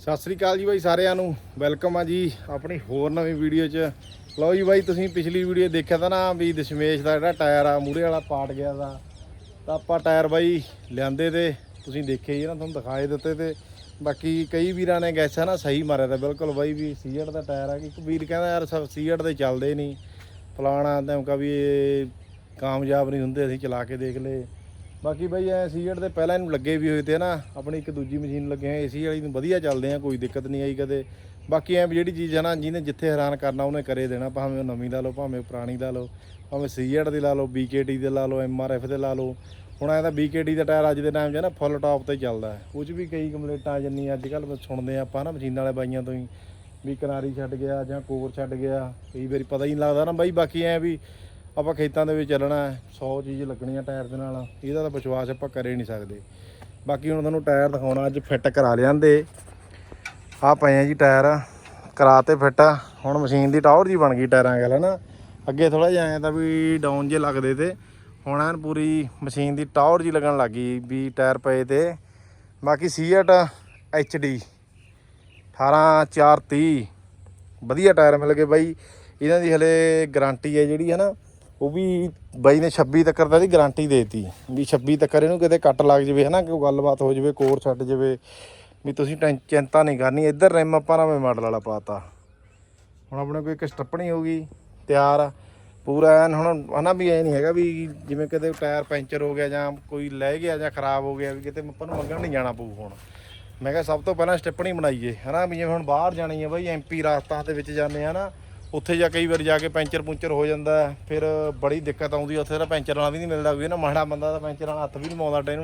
ਸਤਿ ਸ੍ਰੀ ਅਕਾਲ ਜੀ ਬਾਈ ਸਾਰਿਆਂ ਨੂੰ। ਵੈਲਕਮ ਆ ਜੀ ਆਪਣੀ ਹੋਰ ਨਵੀਂ ਵੀਡੀਓ 'ਚ। ਲਓ ਜੀ ਬਾਈ, ਤੁਸੀਂ ਪਿਛਲੀ ਵੀਡੀਓ ਦੇਖਿਆ ਤਾਂ ਨਾ ਵੀ ਦਸ਼ਮੇਸ਼ ਦਾ ਜਿਹੜਾ ਟਾਇਰ ਆ ਮੂਰੇ ਵਾਲਾ ਪਾਟ ਗਿਆ ਦਾ। ਤਾਂ ਆਪਾਂ ਟਾਇਰ ਬਾਈ ਲਿਆਂਦੇ ਤੇ, ਤੁਸੀਂ ਦੇਖੇ ਹੀ ਨਾ, ਤੁਹਾਨੂੰ ਦਿਖਾਏ ਦਿੱਤੇ ਤੇ। ਬਾਕੀ ਕਈ ਵੀਰਾਂ ਨੇ ਗੈਸਾ ਨਾ, ਸਹੀ ਮਾਰਿਆ ਤਾਂ ਬਿਲਕੁਲ ਬਾਈ ਵੀ ਸੀਐਟ ਦਾ ਟਾਇਰ ਆ। ਕਿ ਇੱਕ ਵੀਰ ਕਹਿੰਦਾ ਯਾਰ ਸਭ ਸੀਐਟ ਦੇ ਚੱਲਦੇ ਨਹੀਂ। ਫਲਾਣਾ ਧਮਕਾ ਵੀ ਇਹ ਕਾਮਯਾਬ ਨਹੀਂ ਹੁੰਦੇ, ਅਸੀਂ ਚਲਾ ਕੇ ਦੇਖ ਲਏ। ਬਾਕੀ ਬਈ ਐ ਸੀਐਟ ਦੇ ਪਹਿਲਾਂ ਇਹਨੂੰ ਲੱਗੇ ਵੀ ਹੋਏ ਤੇ ਨਾ ਆਪਣੀ ਇੱਕ ਦੂਜੀ ਮਸ਼ੀਨ ਲੱਗੇ ਹੋਏ ਏਸੀ ਵਾਲੀ ਨੂੰ ਵਧੀਆ ਚੱਲਦੇ ਆ, ਕੋਈ ਦਿੱਕਤ ਨਹੀਂ ਆਈ ਕਦੇ। ਬਾਕੀ ਐ ਜਿਹੜੀ ਚੀਜ਼ ਹੈ ਨਾ ਜਿਹਨੇ ਜਿੱਥੇ ਹੈਰਾਨ ਕਰਨਾ ਉਹਨੇ ਕਰੇ ਦੇਣਾ, ਭਾਵੇਂ ਉਹ ਨਵੀਂ ਦਾ ਲਓ, ਭਾਵੇਂ ਉਹ ਪੁਰਾਣੀ ਦਾ ਲਓ, ਭਾਵੇਂ ਸੀਐਟ ਦੀ ਲਾ ਲਓ ਬੀਕੇਟੀ ਦੇ ਲਾ ਲਓ ਐਮਆਰਐਫ ਦੇ ਲਾ ਲਓ। ਹੁਣ ਐ ਤਾਂ ਬੀਕੇਟੀ ਦਾ ਟਾਇਰ ਅੱਜ ਦੇ ਟਾਈਮ 'ਚ ਨਾ ਫੁੱਲ ਟਾਪ ਤੇ ਚੱਲਦਾ ਹੈ। ਉਹ 'ਚ ਵੀ ਕਈ ਕੰਪਲੇਂਟਾਂ ਆ ਜਾਂਦੀਆਂ ਅੱਜ ਕੱਲ੍ਹ ਸੁਣਦੇ ਆ ਆਪਾਂ ਨਾ ਮਸ਼ੀਨਾਂ ਵਾਲੇ ਬਾਈਆਂ ਤੋਂ ਹੀ, ਵੀ ਕਿਨਾਰੀ ਛੱਡ ਗਿਆ ਜਾਂ ਕੋਰ ਛੱਡ ਗਿਆ, ਕਈ ਵਾਰੀ ਪਤਾ ਹੀ ਨਹੀਂ ਲੱਗਦਾ ਨਾ। ਬਾਈ ਬਾਕੀ ਐ ਵੀ ਆਪਾਂ ਖੇਤਾਂ ਦੇ ਵਿੱਚ ਚੱਲਣਾ ਹੈ 100 ਚੀਜ਼ ਲੱਗਣੀਆਂ ਟਾਇਰ ਦੇ ਨਾਲ, ਇਹਦਾ ਤਾਂ ਵਿਸ਼ਵਾਸ ਆਪਾਂ ਕਰੇ ਨਹੀਂ ਸਕਦੇ। ਬਾਕੀ ਹੁਣ ਤੁਹਾਨੂੰ ਟਾਇਰ ਦਿਖਾਉਣਾ, ਅੱਜ ਫਿੱਟ ਕਰਾ ਲਿਆਂਦੇ। ਆ ਪਏ ਆ ਜੀ ਟਾਇਰ, ਕਰਾਤੇ ਫਿੱਟ, ਹੁਣ ਮਸ਼ੀਨ ਦੀ ਟਾਵਰ ਜੀ ਬਣ ਗਈ ਟਾਇਰਾਂ ਗੱਲ ਨਾ ਅੱਗੇ ਥੋੜਾ ਜਿਹਾ ਐਂ ਤਾਂ ਵੀ ਡਾਊਨ ਜੇ ਲੱਗਦੇ ਤੇ, ਹੁਣ ਐਨ ਪੂਰੀ ਮਸ਼ੀਨ ਦੀ ਟਾਵਰ ਜੀ ਲੱਗਣ ਲੱਗੀ ਵੀ ਟਾਇਰ ਪਏ ਤੇ। ਬਾਕੀ ਸੀਐਟ ਐਚਡੀ 18430 ਵਧੀਆ ਟਾਇਰ ਮਿਲ ਗਏ ਬਾਈ। ਇਹਨਾਂ ਦੀ ਹਲੇ ਗਾਰੰਟੀ ਹੈ ਜਿਹੜੀ ਹੈ ਨਾ ਉਹ ਵੀ ਬਾਈ ਨੇ 26 ਤੱਕ ਦਾ ਦੀ ਗਾਰੰਟੀ ਦੇਤੀ। ਵੀ 26 ਤੱਕ ਇਹਨੂੰ ਕਿਤੇ ਕੱਟ ਲੱਗ ਜਵੇ, ਹਨਾ, ਕੋਈ ਗੱਲਬਾਤ ਹੋ ਜਵੇ ਕੋਰ ਛੱਡ ਜਵੇ, ਵੀ ਤੁਸੀਂ ਟੈਂ- ਚਿੰਤਾ ਨਹੀਂ ਕਰਨੀ, ਇੱਧਰ ਰਿਮ ਆਪਾਂ ਨਵੇਂ ਮਾਡਲ ਵਾਲਾ ਪਾਤਾ। ਹੁਣ ਆਪਣੇ ਕੋਈ ਇੱਕ ਸਟੱਪਣੀ ਹੋ ਗਈ ਤਿਆਰ ਆ। ਪੂਰਾ ਐਨ ਹੁਣ, ਹਨਾ, ਵੀ ਐ ਨਹੀਂ ਹੈਗਾ ਵੀ ਜਿਵੇਂ ਕਿਤੇ ਟਾਇਰ ਪੈਂਚਰ ਹੋ ਗਿਆ ਜਾਂ ਕੋਈ ਲੈ ਗਿਆ ਜਾਂ ਖਰਾਬ ਹੋ ਗਿਆ, ਵੀ ਕਿਤੇ ਆਪਾਂ ਨੂੰ ਮੰਗਣ ਨਹੀਂ ਜਾਣਾ ਪਊ ਹੁਣ। ਮੈਂ ਕਿਹਾ ਸਭ ਤੋਂ ਪਹਿਲਾਂ ਸਟੈਪਣੀ ਬਣਾਈਏ, ਹਨਾ, ਵੀ ਜਿਵੇਂ ਹੁਣ ਬਾਹਰ ਜਾਣੀ ਹੈ ਬਾਈ ਐਮਪੀ ਰਾਸਤਾ ਦੇ ਵਿੱਚ ਜਾਂਦੇ ਆ ਨਾ ਉੱਥੇ ਜਾ ਕਈ ਵਾਰ ਜਾ ਕੇ ਪੈਂਚਰ ਪੁੰਚਰ ਹੋ ਜਾਂਦਾ ਫਿਰ ਬੜੀ ਦਿੱਕਤ ਆਉਂਦੀ ਉੱਥੇ ਤਾਂ ਪੈਂਚਰ ਵਾਲਾ ਵੀ ਨਹੀਂ ਮਿਲਦਾ ਕੋਈ ਨਾ, ਮਾੜਾ ਬੰਦਾ ਤਾਂ ਪੈਂਚਰ ਵਾਲਾ ਹੱਥ ਵੀ ਨਹੀਂ ਮਾਉਂਦਾ ਟੇ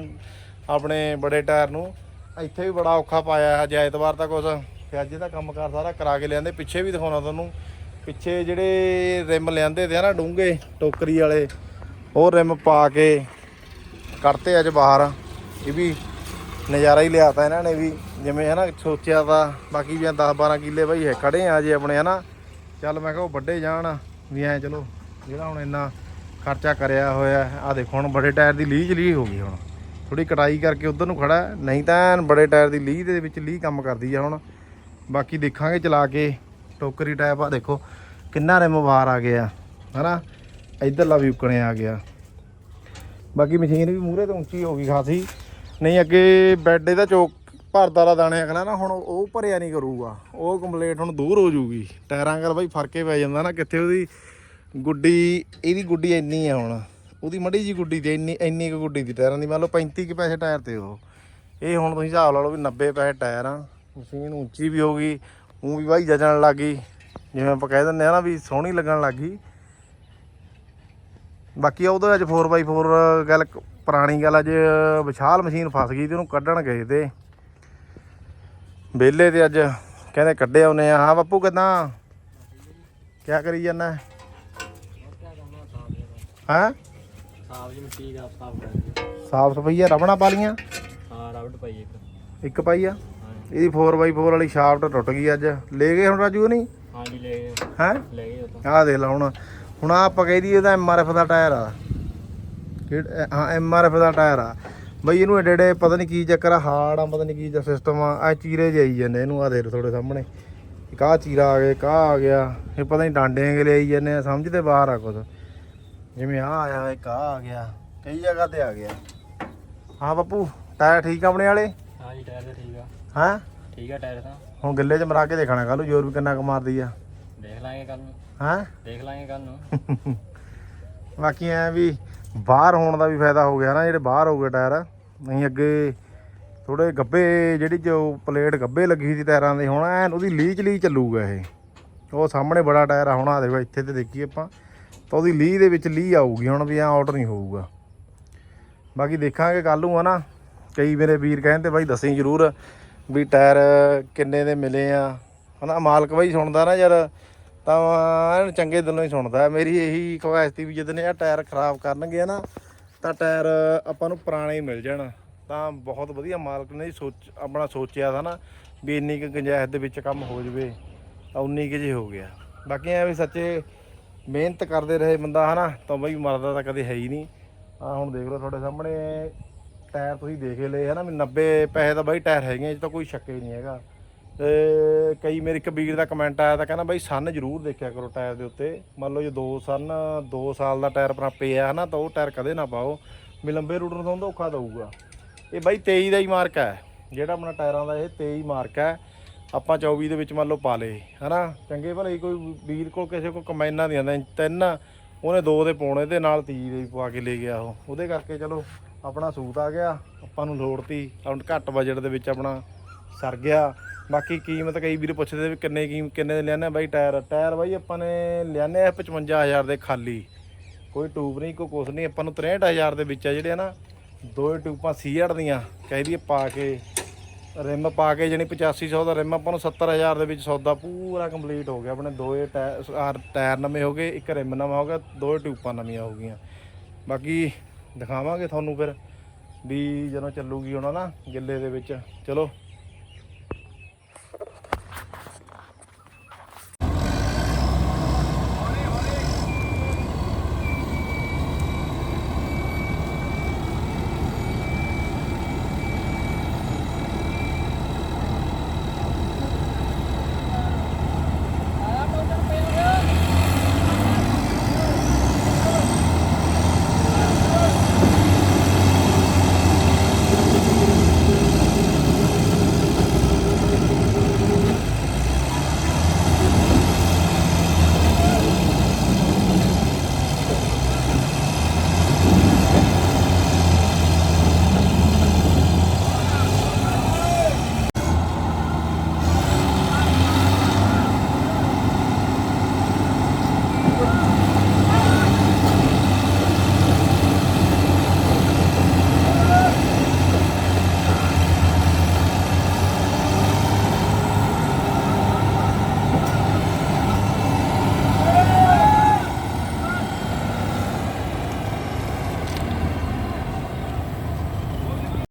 ਆਪਣੇ ਬੜੇ ਟਾਇਰ ਨੂੰ। ਇੱਥੇ ਵੀ ਬੜਾ ਔਖਾ ਪਾਇਆ ਅੱਜ ਐਤਵਾਰ ਤਾਂ ਕੁਛ ਫਿਰ ਅੱਜ ਇਹਦਾ ਕੰਮਕਾਰ ਸਾਰਾ ਕਰਾ ਕੇ ਲਿਆਂਦੇ, ਪਿੱਛੇ ਵੀ ਦਿਖਾਉਣਾ ਤੁਹਾਨੂੰ। ਪਿੱਛੇ ਜਿਹੜੇ ਰਿਮ ਲਿਆਂਦੇ ਤੇ ਆ ਨਾ ਡੂੰਗੇ ਟੋਕਰੀ ਵਾਲੇ, ਉਹ ਰਿਮ ਪਾ ਕੇ ਕੱਢਤੇ ਅੱਜ ਬਾਹਰ। ਇਹ ਵੀ ਨਜ਼ਾਰਾ ਹੀ ਲਿਆਤਾ ਇਹਨਾਂ ਨੇ ਵੀ, ਜਿਵੇਂ ਹੈ ਨਾ ਸੋਚਿਆ ਤਾਂ, ਬਾਕੀ ਵੀ 10 12 ਕਿੱਲੇ ਬਈ ਹੈ ਖੜੇ ਆ ਜੇ ਆਪਣੇ ਹੈ ਨਾ ਚੱਲ ਮੈਂ ਕਿਹਾ ਉਹ ਵੱਡੇ ਜਾਣ, ਵੀ ਐ ਚਲੋ, ਜਿਹੜਾ ਹੁਣ ਇੰਨਾ ਖਰਚਾ ਕਰਿਆ ਹੋਇਆ ਆ ਦੇਖੋ ਹੁਣ ਬੜੇ ਟਾਇਰ ਦੀ ਲੀਹ ਲੀਹ ਹੋ ਗਈ ਹੁਣ। ਥੋੜੀ ਕਟਾਈ ਕਰਕੇ ਉਧਰ ਨੂੰ ਖੜਾ, ਨਹੀਂ ਤਾਂ ਐਨ ਬੜੇ ਟਾਇਰ ਦੀ ਲੀਹ ਦੇ ਵਿੱਚ ਲੀਹ ਕੰਮ ਕਰਦੀ ਆ ਹੁਣ। ਬਾਕੀ ਦੇਖਾਂਗੇ ਚਲਾ ਕੇ, ਟੋਕਰੀ ਟਾਇਪ ਆ, ਦੇਖੋ ਕਿੰਨਾ ਰਿਮ ਬਾਹਰ ਆ ਗਿਆ, ਹਨਾ? ਇਧਰਲਾ ਵੀ ਉੱਕਣੇ ਆ ਗਿਆ। ਬਾਕੀ ਮਸ਼ੀਨ ਵੀ ਮੂਹਰੇ ਤੋਂ ਉੱਚੀ ਹੋ ਗਈ ਖਾਸੀ। ਨਹੀਂ, ਅੱਗੇ ਬੈੱਡ ਇਹਦਾ ਚੋਕ ਭਰਦਾ ਦਾ ਦਾਣੇ ਅਗਲਾ ਨਾ ਹੁਣ ਉਹ ਭਰਿਆ ਨਹੀਂ ਕਰੂਗਾ। ਉਹ ਕੰਪਲੀਟ ਹੁਣ ਦੂਰ ਹੋ ਜੂਗੀ। ਟਾਇਰਾਂ ਕਰ ਬਾਈ ਫਰਕੇ ਪੈ ਜਾਂਦਾ ਨਾ, ਕਿੱਥੇ ਉਹਦੀ ਗੁੱਡੀ, ਇਹਦੀ ਗੁੱਡੀ ਇੰਨੀ ਆ ਹੁਣ। ਉਹਦੀ ਮੜੀ ਜੀ ਗੁੱਡੀ ਤੇ ਇੰਨੀ ਇੰਨੀ ਕੁ ਗੁੱਡੀ ਦੀ ਟਾਇਰਾਂ ਦੀ। ਮੰਨ ਲਓ 35 ਕੁ ਪੈਸੇ ਟਾਇਰ ਤੇ ਉਹ। ਇਹ ਹੁਣ ਤੁਸੀਂ ਹਿਸਾਬ ਲਾ ਲਓ ਵੀ 90 ਪੈਸੇ ਟਾਇਰ ਆ। ਮਸ਼ੀਨ ਉੱਚੀ ਵੀ ਹੋ ਗਈ। ਉਹ ਵੀ ਬਾਈ ਜਜਣ ਲੱਗ ਗਈ। ਜਿਵੇਂ ਆਪਾਂ ਕਹਿ ਦਿੰਦੇ ਆ ਨਾ ਵੀ ਸੋਹਣੀ ਲੱਗਣ ਲੱਗ ਗਈ। ਬਾਕੀ ਉਹਦੇ ਵਿੱਚ 4x4 ਗੱਲ ਪੁਰਾਣੀ ਗੱਲ ਅੱਜ ਵਿਸ਼ਾਲ ਮਸ਼ੀਨ ਫਸ ਗਈ ਤੇ ਉਹਨੂੰ ਕੱਢਣ ਗਏ ਤੇ। ਵਿਹਲੇ ਤੇ ਅੱਜ ਕਹਿੰਦੇ ਕੱਢੇ ਆਉਨੇ ਆ। ਹਾਂ ਬੱਪੂ ਕਿਦਾਂ? ਕੀ ਕਰੀ ਜਾਂਦਾ ਹੈ? ਸਾਫ਼ ਦਾ ਸਾਫ਼ ਸਫਾਈਆ ਰਬਣਾ ਪਾ ਲੀਆਂ ਹਾਂ ਰਬੜ ਪਾਈ ਇੱਕ ਇੱਕ ਪਾਈ ਆ? ਇਹਦੀ 4x4 ਵਾਲੀ ਸ਼ਾਫਟ ਟੁੱਟ ਗਈ ਅੱਜ। ਲੈ ਗਏ ਹੁਣ ਰਾਜੂ ਨਹੀਂ ਹਾਂ ਜੀ ਲੈ ਗਏ। ਹੈ? ਲੈ ਗਏ ਦੇਖ ਲਾ ਹੁਣ। ਹੁਣ ਆਹ ਆਪਾਂ ਕਹਿ ਦਈਏ ਇਹਦਾ ਐਮਆਰਐਫ ਦਾ ਟਾਇਰ ਆ। ਕਿਹੜਾ ਹਾਂ ਐਮਆਰਐਫ ਦਾ ਟਾਇਰ ਆ। ਬਈ ਇਹਨੂੰ ਏਡੇ ਏਡੇ ਪਤਾ ਨਹੀਂ ਕੀ ਚੱਕਰ ਆ ਹਾਰਡ ਆ ਪਤਾ ਨਹੀਂ ਕੀ ਸਿਸਟਮ ਆ ਆ ਚੀਰੇ ਆਈ ਜਾਂਦੇ ਇਹਨੂੰ ਆ ਦੇਖ ਤੁਹਾਡੇ ਸਾਹਮਣੇ। ਇੱਕ ਆਹ ਚੀਰਾ ਆ ਗਿਆ ਇੱਕ ਆਹ ਆ ਗਿਆ ਇਹ ਪਤਾ ਨਹੀਂ ਡਾਂਡੇ ਅਗਲੇ ਆਈ ਜਾਂਦੇ ਆ ਸਮਝ ਤੇ ਬਾਹਰ ਆ ਕੁਝ ਜਿਵੇਂ ਆ ਆਇਆ ਇੱਕ ਆਹ ਆ ਗਿਆ ਕਈ ਜਗ੍ਹਾ ਤੇ ਆ ਗਿਆ। ਹਾਂ ਬੱਪੂ ਟਾਇਰ ਠੀਕ ਆ ਆਪਣੇ ਵਾਲੇ? ਹਾਂ ਜੀ ਟਾਇਰ ਤਾਂ ਠੀਕ ਆ। ਹਾਂ? ਠੀਕ ਆ ਟਾਇਰ ਤਾਂ। ਹੁਣ ਗਿੱਲੇ 'ਚ ਮਰਾ ਕੇ ਦੇਖਣਾ ਕੱਲ ਨੂੰ ਜ਼ੋਰ ਵੀ ਕਿੰਨਾ ਕੁ ਮਾਰਦੀ ਆ। ਦੇਖ ਲਾਂਗੇ ਕੱਲ ਨੂੰ। ਹਾਂ? ਦੇਖ ਲਾਂਗੇ ਕੱਲ ਨੂੰ। ਬਾਕੀ ਐ ਵੀ ਬਾਹਰ ਹੋਣ ਦਾ ਵੀ ਫਾਇਦਾ ਹੋ ਗਿਆ ਨਾ ਜਿਹੜੇ ਬਾਹਰ ਹੋ ਗਏ ਟਾਇਰ। ਨਹੀਂ, ਅੱਗੇ ਥੋੜੇ ਗੱਬੇ ਜਿਹੜੀ ਜੋ ਪਲੇਟ ਗੱਬੇ ਲੱਗੀ ਸੀ ਟਾਇਰਾਂ ਦੇ, ਹੁਣ ਐਨ ਉਹਦੀ ਲੀਚ ਲੀ ਚੱਲੂਗਾ ਇਹ। ਉਹ ਸਾਹਮਣੇ ਬੜਾ ਟਾਇਰ ਆ, ਹੁਣ ਆ ਦੇਖੋ, ਇੱਥੇ ਤੇ ਦੇਖੀਏ ਆਪਾਂ, ਤਾਂ ਉਹਦੀ ਲੀ ਦੇ ਵਿੱਚ ਲੀ ਆਊਗੀ, ਹੁਣ ਵੀ ਐ ਆਰਡਰ ਨਹੀਂ ਹੋਊਗਾ। ਬਾਕੀ ਦੇਖਾਂਗੇ ਕੱਲ ਨੂੰ ਆ ਨਾ ਕਈ ਮੇਰੇ ਵੀਰ ਕਹਿੰਦੇ ਬਾਈ ਦੱਸੀ ਜ਼ਰੂਰ ਵੀ ਟਾਇਰ ਕਿੰਨੇ ਦੇ ਮਿਲੇ ਆ। ਹਨਾ, ਮਾਲਕ ਬਾਈ ਸੁਣਦਾ ਨਾ ਯਾਰ, ਤਾਂ ਐਨ ਚੰਗੇ ਦਿਲੋਂ ਹੀ ਸੁਣਦਾ। ਮੇਰੀ ਇਹੀ ਖਵਾਇਸ਼ ਵੀ ਜਦੋਂ ਇਹ ਟਾਇਰ ਖਰਾਬ ਕਰਨਗੇ ਨਾ ਤਾਂ ਟਾਇਰ ਆਪਾਂ ਨੂੰ ਪੁਰਾਣੇ ਹੀ ਮਿਲ ਜਾਣ। ਤਾਂ ਬਹੁਤ ਵਧੀਆ ਮਾਲਕ ਨੇ ਸੋਚ, ਆਪਣਾ ਸੋਚਿਆ था ਨਾ ਵੀ ਇੰਨੀ ਕੁ ਗੁੰਜਾਇਸ਼ ਦੇ ਵਿੱਚ ਕੰਮ ਹੋ ਜਵੇ, ਤਾਂ ਉਨੀ ਕੁ ਜੇ ਹੋ ਗਿਆ। ਬਾਕੀ ਐ ਵੀ ਸੱਚੇ ਮਿਹਨਤ ਕਰਦੇ ਰਹੇ ਬੰਦਾ ਹਨਾ, ਤਾਂ ਬਈ ਮਰਦਾ ਤਾਂ ਕਦੇ ਹੈ ਹੀ ਨਹੀਂ। ਆ ਹੁਣ ਦੇਖ ਲਓ ਤੁਹਾਡੇ ਸਾਹਮਣੇ, ਟਾਇਰ ਤੁਸੀਂ ਦੇਖ ਹੀ ਲਏ ਹਨਾ, ਵੀ 90 ਪੈਸੇ ਦਾ ਬਾਈ ਟਾਇਰ ਹੈਗੇ ਇਹ ਤਾਂ ਕੋਈ ਸ਼ੱਕ ਹੀ ਨਹੀਂ ਹੈਗਾ। ਕਈ ਮੇਰੇ ਇੱਕ ਵੀਰ ਦਾ ਕਮੈਂਟ ਆਇਆ ਤਾਂ ਕਹਿੰਦਾ ਬਾਈ ਸਨ ਜ਼ਰੂਰ ਦੇਖਿਆ ਕਰੋ ਟਾਇਰ ਦੇ ਉੱਤੇ। ਮੰਨ ਲਓ ਜੇ ਦੋ ਸਨ 2 ਸਾਲ ਦਾ ਟਾਇਰ ਆਪਣਾ ਪਿਆ ਹਨਾ ਤਾਂ ਉਹ ਟਾਇਰ ਕਦੇ ਨਾ ਪਾਓ। ਵੀ ਲੰਬੇ ਰੂਟ ਨੂੰ ਤਾਂ ਧੋਖਾ ਦਊਗਾ। ਇਹ ਬਾਈ 23 ਦਾ ਹੀ ਮਾਰਕ ਹੈ। ਜਿਹੜਾ ਆਪਣਾ ਟਾਇਰਾਂ ਦਾ ਇਹ 23 ਮਾਰਕ ਹੈ। ਆਪਾਂ 24 ਦੇ ਵਿੱਚ ਮੰਨ ਲਓ ਪਾ ਲਏ, ਹਨਾ? ਚੰਗੇ ਭਲੇ ਕੋਈ ਵੀਰ ਕੋਲ ਕਿਸੇ ਕੋਲ ਕਮੈਨਾਂ ਦੀਆਂ ਨੇ ਤਿੰਨ, ਉਹਨੇ ਦੋ ਦੇ ਪਾਉਣੇ ਤੇ ਨਾਲ 30 ਦੇ ਵੀ ਪਵਾ ਕੇ ਲੈ ਗਿਆ ਉਹ। ਉਹਦੇ ਕਰਕੇ ਚਲੋ ਆਪਣਾ ਸੂਤ ਆ ਗਿਆ। ਆਪਾਂ ਨੂੰ ਲੋੜ ਤੀ, ਹੁਣ ਘੱਟ ਬਜਟ ਦੇ ਵਿੱਚ ਆਪਣਾ ਸਰ ਗਿਆ। ਬਾਕੀ ਕੀਮਤ ਕਈ ਵੀਰ ਪੁੱਛਦੇ ਵੀ ਕਿੰਨੇ ਕੀਮ, ਕਿੰਨੇ ਦੇ ਲਿਆਨੇ ਬਾਈ ਟਾਇਰ ਟਾਇਰ ਬਾਈ ਆਪਾਂ ਨੇ ਲਿਆਨੇ ਆ 55000 ਦੇ ਖਾਲੀ। ਕੋਈ ਟੂਬ ਨਹੀਂ, ਕੋਈ ਕੁਛ ਨਹੀਂ। ਆਪਾਂ ਨੂੰ 63000 ਦੇ ਵਿੱਚ ਆ ਜਿਹੜੇ ਆ ਨਾ, ਦੋ ਟੂਬਾਂ ਸੀਆਰ ਦੀਆਂ, ਕਹਿ ਦਈਏ ਪਾ ਕੇ। ਰਿਮ ਪਾ ਕੇ ਜਾਣੀ 8500 ਦਾ ਰਿਮ, ਆਪਾਂ ਨੂੰ 70000 ਦੇ ਵਿੱਚ ਸੌਦਾ ਪੂਰਾ ਕੰਪਲੀਟ ਹੋ ਗਿਆ। ਆਪਣੇ ਦੋਏ ਟਾਇਰ ਟਾਇਰ ਨਵੇਂ ਹੋ ਗਏ, ਇੱਕ ਰਿਮ ਨਵਾਂ ਹੋ ਗਿਆ ਦੋਏ ਟਿਊਪਾਂ ਨਵੀਆਂ ਹੋ ਗਈਆਂ। ਬਾਕੀ ਦਿਖਾਵਾਂਗੇ ਤੁਹਾਨੂੰ ਫਿਰ ਵੀ ਜਦੋਂ ਚੱਲੂਗੀ ਹੁਣ ਨਾ ਗਿੱਲੇ ਦੇ ਵਿੱਚ। ਚਲੋ।